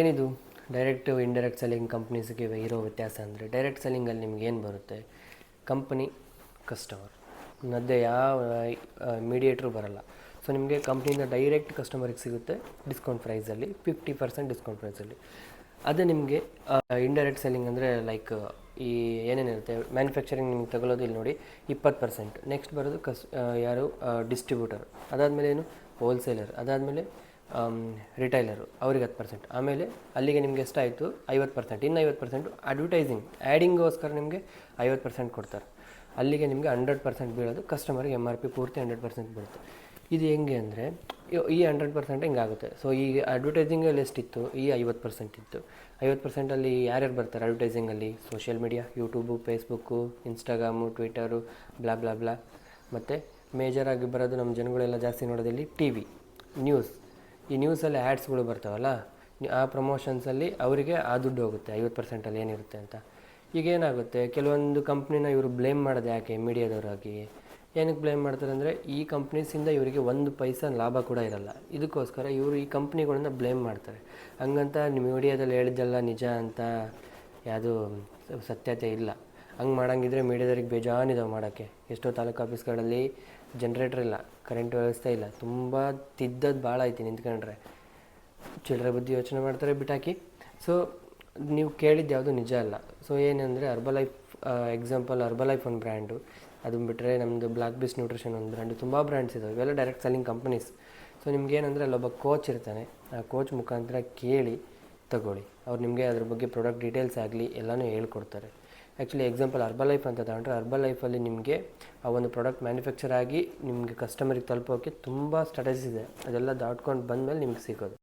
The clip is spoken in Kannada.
ಏನಿದು? ಡೈರೆಕ್ಟ್ ಇಂಡೈರೆಕ್ಟ್ ಸೆಲ್ಲಿಂಗ್ ಕಂಪ್ನೀಸ್ಗೆ ಇರೋ ವ್ಯತ್ಯಾಸ ಅಂದರೆ ಡೈರೆಕ್ಟ್ ಸೆಲ್ಲಿಂಗಲ್ಲಿ ನಿಮ್ಗೆ ಏನು ಬರುತ್ತೆ? ಕಂಪ್ನಿ ಕಸ್ಟಮರ್ ಮಧ್ಯೆ ಯಾವ ಮೀಡಿಯೇಟ್ರು ಬರಲ್ಲ. ಸೊ ನಿಮಗೆ ಕಂಪ್ನಿಯಿಂದ ಡೈರೆಕ್ಟ್ ಕಸ್ಟಮರಿಗೆ ಸಿಗುತ್ತೆ ಡಿಸ್ಕೌಂಟ್ ಪ್ರೈಸಲ್ಲಿ ಫಿಫ್ಟಿ ಪರ್ಸೆಂಟ್ ಡಿಸ್ಕೌಂಟ್ ಪ್ರೈಸಲ್ಲಿ ಅದೇ ನಿಮಗೆ ಇಂಡೈರೆಕ್ಟ್ ಸೆಲ್ಲಿಂಗ್ ಅಂದರೆ ಲೈಕ್ ಈ ಏನೇನಿರುತ್ತೆ? ಮ್ಯಾನುಫ್ಯಾಕ್ಚರಿಂಗ್ ನಿಮ್ಗೆ ತಗೊಳ್ಳೋದು ಇಲ್ಲಿ ನೋಡಿ ಇಪ್ಪತ್ತು ಪರ್ಸೆಂಟ್ ನೆಕ್ಸ್ಟ್ ಬರೋದು ಕಸ್ ಯಾರು ಡಿಸ್ಟ್ರಿಬ್ಯೂಟರ್ ಅದಾದಮೇಲೆ ಏನು? ಹೋಲ್ಸೇಲರ್ ಅದಾದಮೇಲೆ ರಿಟೈಲರು ಅವ್ರಿಗೆ ಹತ್ತು ಪರ್ಸೆಂಟ್ ಆಮೇಲೆ ಅಲ್ಲಿಗೆ ನಿಮಗೆ ಎಷ್ಟಾಯಿತು ಐವತ್ತು ಪರ್ಸೆಂಟ್ ಇನ್ನು ಐವತ್ತು ಪರ್ಸೆಂಟ್ ಅಡ್ವರ್ಟೈಸಿಂಗ್ ಆ್ಯಡಿಂಗೋಸ್ಕರ ನಿಮಗೆ ಐವತ್ತು ಪರ್ಸೆಂಟ್ ಕೊಡ್ತಾರೆ. ಅಲ್ಲಿಗೆ ನಿಮಗೆ ಹಂಡ್ರೆಡ್ ಪರ್ಸೆಂಟ್ ಬೀಳೋದು ಕಸ್ಟಮರ್ಗೆ ಎಂ ಆರ್ ಪಿ ಪೂರ್ತಿ ಹಂಡ್ರೆಡ್ ಪರ್ಸೆಂಟ್ ಬೀಳುತ್ತೆ. ಇದು ಹೆಂಗೆ ಅಂದರೆ ಈ ಹಂಡ್ರೆಡ್ ಪರ್ಸೆಂಟ್ ಹಿಂಗಾಗುತ್ತೆ ಸೊ ಈ ಅಡ್ವರ್ಟೈಸಿಂಗಲ್ಲಿ ಎಷ್ಟಿತ್ತು? ಈ ಐವತ್ತು ಪರ್ಸೆಂಟ್ ಇತ್ತು. ಐವತ್ತು ಪರ್ಸೆಂಟಲ್ಲಿ ಯಾರ್ಯಾರು ಬರ್ತಾರೆ ಅಡ್ವರ್ಟೈಸಿಂಗಲ್ಲಿ social media YouTube Facebook Instagram Twitter blah blah blah ಮತ್ತು ಮೇಜರಾಗಿ ಬರೋದು ನಮ್ಮ ಜನಗಳೆಲ್ಲ ಜಾಸ್ತಿ ನೋಡೋದಿಲ್ಲಿ ಟಿ ವಿ ನ್ಯೂಸ್ ಈ ನ್ಯೂಸಲ್ಲಿ ಆ್ಯಡ್ಸ್ಗಳು ಬರ್ತಾವಲ್ಲ ಆ ಪ್ರಮೋಷನ್ಸಲ್ಲಿ ಅವರಿಗೆ ಆ ದುಡ್ಡು ಹೋಗುತ್ತೆ, ಐವತ್ತು ಪರ್ಸೆಂಟಲ್ಲಿ ಏನಿರುತ್ತೆ ಅಂತ. ಈಗ ಏನಾಗುತ್ತೆ, ಕೆಲವೊಂದು ಕಂಪ್ನಿನ ಇವರು ಬ್ಲೇಮ್ ಮಾಡೋದು ಯಾಕೆ ಮೀಡಿಯಾದವರಾಗಿ? ಏನಕ್ಕೆ ಬ್ಲೇಮ್ ಮಾಡ್ತಾರೆ ಅಂದರೆ, ಈ ಕಂಪ್ನೀಸಿಂದ ಇವರಿಗೆ ಒಂದು ಪೈಸ ಲಾಭ ಕೂಡ ಇರಲ್ಲ. ಇದಕ್ಕೋಸ್ಕರ ಇವರು ಈ ಕಂಪ್ನಿಗಳನ್ನ ಬ್ಲೇಮ್ ಮಾಡ್ತಾರೆ. ಹಂಗಂತ ನಿಮ್ಮ ಮೀಡಿಯಾದಲ್ಲಿ ಹೇಳಿದ್ದೆಲ್ಲ ನಿಜ ಅಂತ ಯಾವುದು ಸತ್ಯತೆ ಇಲ್ಲ. ಹಂಗೆ ಮಾಡಂಗಿದ್ರೆ ಮೀಡಿಯಾದವ್ರಿಗೆ ಬೇಜಾನಿದಾವೆ ಮಾಡೋಕ್ಕೆ. ಎಷ್ಟೋ ತಾಲೂಕು ಆಫೀಸ್ಗಳಲ್ಲಿ ಜನ್ರೇಟ್ರ್ ಇಲ್ಲ ಕರೆಂಟ್ ವ್ಯವಸ್ಥೆ ಇಲ್ಲ. ತುಂಬ ತಿದ್ದದ್ದು ಭಾಳ ಐತಿ ನಿಂತ್ಕೊಂಡ್ರೆ. ಚಿಲ್ಲರೆ ಬುದ್ಧಿ ಯೋಚನೆ ಮಾಡ್ತಾರೆ ಬಿಟ್ಟಾಕಿ ಸೊ ನೀವು ಕೇಳಿದ್ದು ಯಾವುದು ನಿಜ ಅಲ್ಲ. ಸೊ ಏನಂದರೆ ಅರ್ಬಲೈಫ್ ಎಕ್ಸಾಂಪಲ್ ಅರ್ಬಲೈಫ್ ಒಂದು ಬ್ರ್ಯಾಂಡು ಅದನ್ನು ಬಿಟ್ಟರೆ ನಮ್ಮದು ಬ್ಲ್ಯಾಕ್ ಬಿಸ್ ನ್ಯೂಟ್ರಿಷನ್ ಒಂದು ಬ್ರ್ಯಾಂಡು ತುಂಬ ಬ್ರ್ಯಾಂಡ್ಸ್ ಇದಾವೆ. ಇವೆಲ್ಲ ಡೈರೆಕ್ಟ್ ಸೆಲ್ಲಿಂಗ್ ಕಂಪನೀಸ್ ಸೊ ನಿಮ್ಗೇನಂದರೆ ಅಲ್ಲೊಬ್ಬ ಕೋಚ್ ಇರ್ತಾನೆ. ಆ ಕೋಚ್ ಮುಖಾಂತರ ಕೇಳಿ ತಗೊಳ್ಳಿ. ಅವ್ರು ನಿಮಗೆ ಅದ್ರ ಬಗ್ಗೆ ಪ್ರಾಡಕ್ಟ್ ಡೀಟೇಲ್ಸ್ ಆಗಲಿ, ಎಲ್ಲನೂ ಹೇಳ್ಕೊಡ್ತಾರೆ. ಆ್ಯಕ್ಚುಲಿ ಎಕ್ಸಾಂಪಲ್ ಅರ್ಬಲ್ ಲೈಫ್ ಅಂತ ತಗೊಂಡ್ರೆ ಅರ್ಬಲೈಫಲ್ಲಿ ನಿಮಗೆ ಆ ಒಂದು ಪ್ರಾಡಕ್ಟ್ ಮ್ಯಾನುಫ್ಯಾಕ್ಚರ್ ಆಗಿ ನಿಮಗೆ ಕಸ್ಟಮರಿಗೆ ತಲುಪೋಕೆ ತುಂಬ ಸ್ಟ್ರಾಟಜೀಸ್ ಇದೆ. ಅದೆಲ್ಲ ದಾಟ್ಕೊಂಡು ಬಂದಮೇಲೆ ನಿಮ್ಗೆ ಸಿಗೋದು.